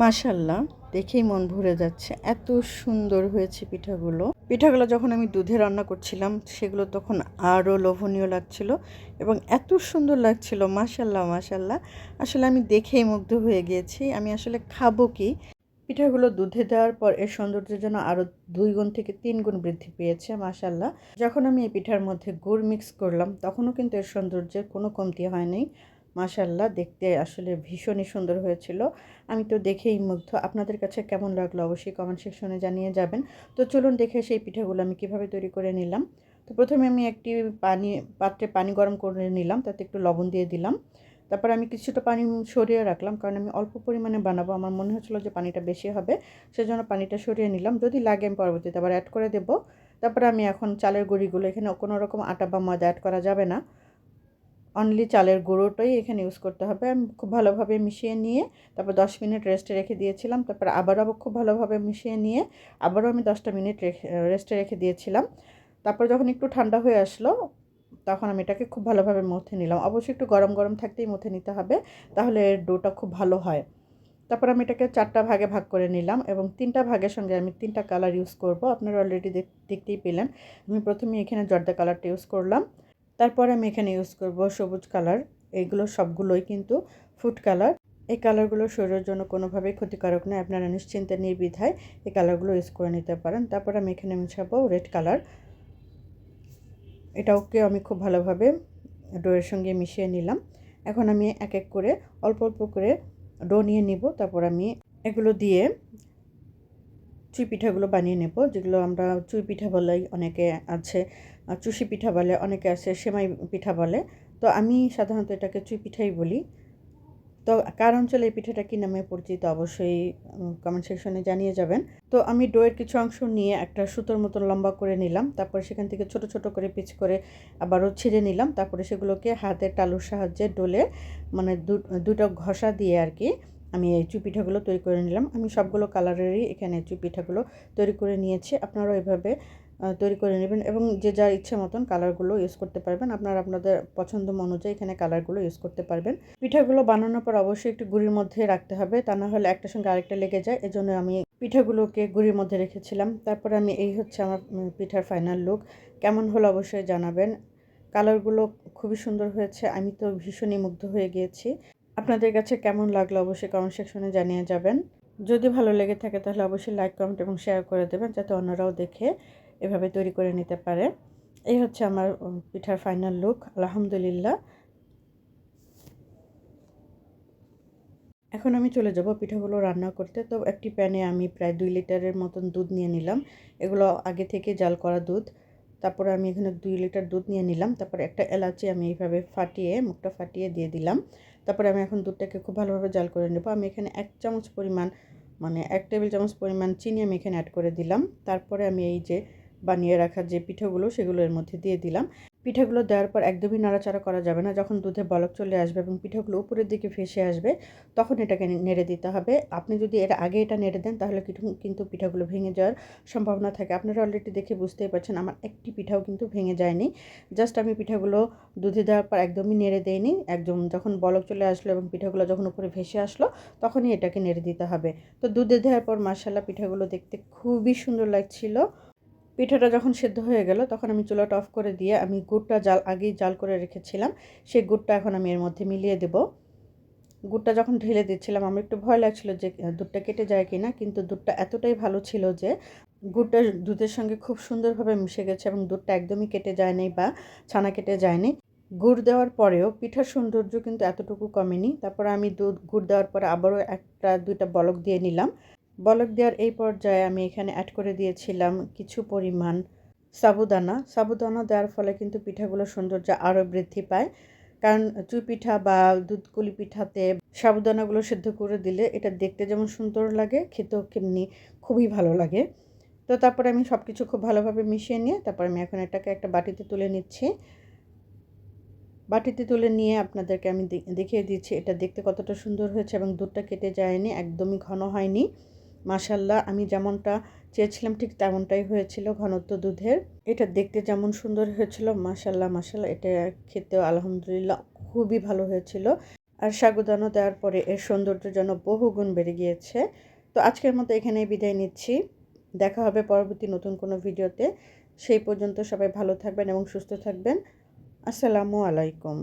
মাশাল্লাহ দেখেই মন ভরে যাচ্ছে। এত সুন্দর হয়েছে পিঠাগুলো। পিঠাগুলো যখন আমি দুধে রান্না করছিলাম, সেগুলো তখন আরও লোভনীয় লাগছিল এবং এত সুন্দর লাগছিল। মাশাল্লাহ মাশাল্লাহ আসলে আমি দেখেই মুগ্ধ হয়ে গিয়েছি। আমি আসলে খাব কি? পিঠাগুলো দুধে দেওয়ার পর এর সৌন্দর্যের জন্য আরও দুই গুণ থেকে তিন গুণ বৃদ্ধি পেয়েছে মাশাল্লাহ যখন আমি এই পিঠার মধ্যে গুড় মিক্স করলাম, তখনও কিন্তু এর সৌন্দর্যের কোনো কমতি হয়নি। মাশাল্লাহ দেখতে আসলে ভীষণই সুন্দর হয়েছিল। আমি তো দেখেই মুগ্ধ। আপনাদের কাছে কেমন লাগল অবশ্যই কমেন্ট সেকশনে জানিয়ে যাবেন। তো চলুন দেখে সেই পিঠাগুলো আমি কীভাবে তৈরি করে নিলাম। তো প্রথমে আমি একটি পানি, পাত্রে পানি গরম করে নিলাম, তাতে একটু লবণ দিয়ে দিলাম। তারপর আমি কিছুটা পানি সরিয়ে রাখলাম, কারণ আমি অল্প পরিমাণে বানাবো। আমার মনে হচ্ছিল যে পানিটা বেশি হবে, সেজন্য পানিটা সরিয়ে নিলাম। যদি লাগে আমি পরবর্তীতে আবার অ্যাড করে দেবো। তারপরে আমি এখন চালের গুঁড়িগুলো, এখানে কোনো রকম আটা বা ময়দা অ্যাড করা যাবে না। অনলি চালের গুঁড়োটাই এখানে ইউজ করতে হবে। আমি খুব ভালোভাবে মিশিয়ে নিয়ে তারপর দশ মিনিট রেস্টে রেখে দিয়েছিলাম। তারপর আবারও আবার খুব ভালোভাবে মিশিয়ে নিয়ে আবারও আমি দশটা মিনিট রেস্টে রেখে দিয়েছিলাম। তারপর যখন একটু ঠান্ডা হয়ে আসলো, তখন আমি এটাকে খুব ভালোভাবে মথে নিলাম। অবশ্যই একটু গরম গরম থাকতেই মথে নিতে হবে, তাহলে ডোটা খুব ভালো হয়। তারপর আমি এটাকে চারটা ভাগে ভাগ করে নিলাম এবং তিনটা ভাগের সঙ্গে আমি তিনটা কালার ইউজ করব। আপনারা অলরেডি দেখতেই পেলেন। আমি প্রথমে এখানে জর্দা কালারটা ইউজ করলাম। তারপর আমি এখানে ইউজ করব সবুজ কালার এইগুলো সবগুলোই কিন্তু ফুড কালার এই কালারগুলো শরীরের জন্য কোনোভাবেই ক্ষতিকারক নয়। আপনারা নিশ্চিন্তে নির্বিধায় এই কালারগুলো ইউজ করে নিতে পারেন। তারপর আমি এখানে মিশাবো রেড কালার এটাওকে আমি খুব ভালোভাবে ডোয়ের সঙ্গে মিশিয়ে নিলাম। এখন আমি এক এক করে অল্প অল্প করে ডো নিয়ে নিব। তারপর আমি এগুলো দিয়ে চুই পিঠাগুলো বানিয়ে নেব, যেগুলো আমরা চুই পিঠা বলেই অনেকে আছে। চুষি পিঠা বলে, অনেকে আছে, সেমাই পিঠা বলে। তো আমি সাধারণত এটাকে চুই পিঠাই বলি। তো কার অঞ্চলে এই পিঠাটা কী নামে পরিচিত অবশ্যই কমেন্ট সেকশনে জানিয়ে যাবেন। তো আমি ডোয়ের কিছু অংশ নিয়ে একটা সুতোর মতো লম্বা করে নিলাম। তারপরে সেখান থেকে ছোট ছোট করে পিচ করে আবারও ছিঁড়ে নিলাম। তারপরে সেগুলোকে হাতের টালুর সাহায্যে ডোলে মানে দুটো ঘষা দিয়ে আর কি, আমি এই চুপিঠাগুলো তৈরি করে নিলাম। আমি সবগুলো কালারেরই এখানে চুপিঠাগুলো তৈরি করে নিয়েছি। আপনারাও এভাবে তৈরি করে নেবেন এবং যে যার ইচ্ছে মতন কালারগুলো ইউজ করতে পারবেন। আপনারা আপনাদের পছন্দ অনুযায়ী এখানে কালারগুলো ইউজ করতে পারবেন। পিঠাগুলো বানানোর পর অবশ্যই একটু গুড়ির মধ্যে রাখতে হবে। তা না হলে একটার সঙ্গে আরেকটা লেগে যায়। এজন্য আমি পিঠাগুলোকে গুড়ির মধ্যে রেখেছিলাম। তারপর আমি এই হচ্ছে আমার পিঠার ফাইনাল লুক কেমন হলো অবশ্যই জানাবেন। কালারগুলো খুবই সুন্দর হয়েছে। আমি তো ভীষণই মুগ্ধ হয়ে গিয়েছি। আপনাদের কাছে কেমন লাগল অবশ্যই কমেন্ট সেকশনে জানিয়ে যাবেন। যদি ভালো লেগে থাকে তাহলে অবশ্যই লাইক কমেন্ট এবং শেয়ার করে দেবেন, যাতে অন্যরাও দেখে এভাবে তৈরি করে নিতে পারে। এই হচ্ছে আমার পিঠার ফাইনাল লুক আলহামদুলিল্লাহ। এখন আমি চলে যাব পিঠাগুলো রান্না করতে। তো একটি প্যানে আমি প্রায় দুই লিটারের মতন দুধ নিয়ে নিলাম। এগুলো আগে থেকে জাল করা দুধ। তারপরে আমি এখানে দুই লিটার দুধ নিয়ে নিলাম। তারপরে একটা এলাচি আমি এইভাবে ফাটিয়ে, মুখটা ফাটিয়ে দিয়ে দিলাম। তারপরে আমি এখন দুধটাকে খুব ভালোভাবে জাল করে নেব। আমি এখানে এক চামচ পরিমাণ মানে এক টেবিল চামচ পরিমাণ চিনি আমি এখানে অ্যাড করে দিলাম। তারপরে আমি এই যে বানিয়ে রাখা যে পিঠাগুলো, সেগুলো এর মধ্যে দিয়ে দিলাম। পিঠাগুলো দেওয়ার পর একদমই নাড়াচাড়া করা যাবে না। যখন দুধে বলক চলে আসবে এবং পিঠাগুলো উপরের দিকে ফেসে আসবে, তখন এটাকে নেড়ে দিতে হবে। আপনি যদি এর আগে এটা নেড়ে দেন, তাহলে কিন্তু পিঠাগুলো ভেঙে যাওয়ার সম্ভাবনা থাকে। আপনারা অলরেডি দেখে বুঝতেই পারছেন, আমার একটি পিঠাও কিন্তু ভেঙে যায়নি। জাস্ট আমি পিঠাগুলো দুধে দেওয়ার পর একদমই নেড়ে দেয়নি একদম যখন বলক চলে আসলো এবং পিঠাগুলো যখন উপরে ভেসে আসলো, তখনই এটাকে নেড়ে দিতে হবে। তো দুধে দেওয়ার পর মার্শাল্লাহ পিঠাগুলো দেখতে খুবই সুন্দর লাগছিল। পিঠাটা যখন সেদ্ধ হয়ে গেল, তখন আমি চুলাটা অফ করে দিয়ে আমি গুড়টা জাল, আগেই জাল করে রেখেছিলাম। সেই গুড়টা এখন আমি এর মধ্যে মিলিয়ে দেব। গুড়টা যখন ঢেলে দিচ্ছিলাম, আমার একটু ভয় লাগছিল যে দুধটা কেটে যায় কি না কিন্তু দুধটা এতটাই ভালো ছিল যে, গুড়টা দুধের সঙ্গে খুব সুন্দরভাবে মিশে গেছে এবং দুধটা একদমই কেটে যায়নি বা ছানা কেটে যায়নি গুড় দেওয়ার পরেও পিঠার সৌন্দর্য কিন্তু এতটুকু কমেনি। তারপর আমি দুধ, গুড় দেওয়ার পরে আবারও একটা, দুইটা বলক দিয়ে নিলাম। বলক দেওয়ার এই পর্যায়ে আমি এখানে অ্যাড করে দিয়েছিলাম কিছু পরিমাণ সাবুদানা। সাবুদানা দেওয়ার ফলে কিন্তু পিঠাগুলোর সৌন্দর্য আরও বৃদ্ধি পায়। কারণ চুই পিঠা বা দুধকুলি পিঠাতে সাবুদানাগুলো সেদ্ধ করে দিলে এটা দেখতে যেমন সুন্দর লাগে, খেতেও কেমনি খুবই ভালো লাগে। তো তারপরে আমি সব কিছু খুব ভালোভাবে মিশিয়ে নিয়ে তারপর আমি এখন এটাকে একটা বাটিতে তুলে নিচ্ছি। বাটিতে তুলে নিয়ে আপনাদেরকে আমি দেখিয়ে দিচ্ছি, এটা দেখতে কতটা সুন্দর হয়েছে এবং দুধটা কেটে যায়নি, একদমই ঘন হয়নি। মাসাল্লাহ আমি যেমনটা চেয়েছিলাম ঠিক তেমনটাই হয়েছিল ঘনত্ব দুধের। এটা দেখতে যেমন সুন্দর হয়েছিল মাসাল্লাহ মাসাল্লাহ এটা খেতেও আলহামদুলিল্লাহ খুবই ভালো হয়েছিল। আর সাগুদানা দেওয়ার পরে এর সৌন্দর্য যেন বহুগুণ বেড়ে গিয়েছে। তো আজকের মতো এখানেই বিদায় নিচ্ছি। দেখা হবে পরবর্তী নতুন কোনো ভিডিওতে। সেই পর্যন্ত সবাই ভালো থাকবেন এবং সুস্থ থাকবেন। আসসালামু আলাইকুম।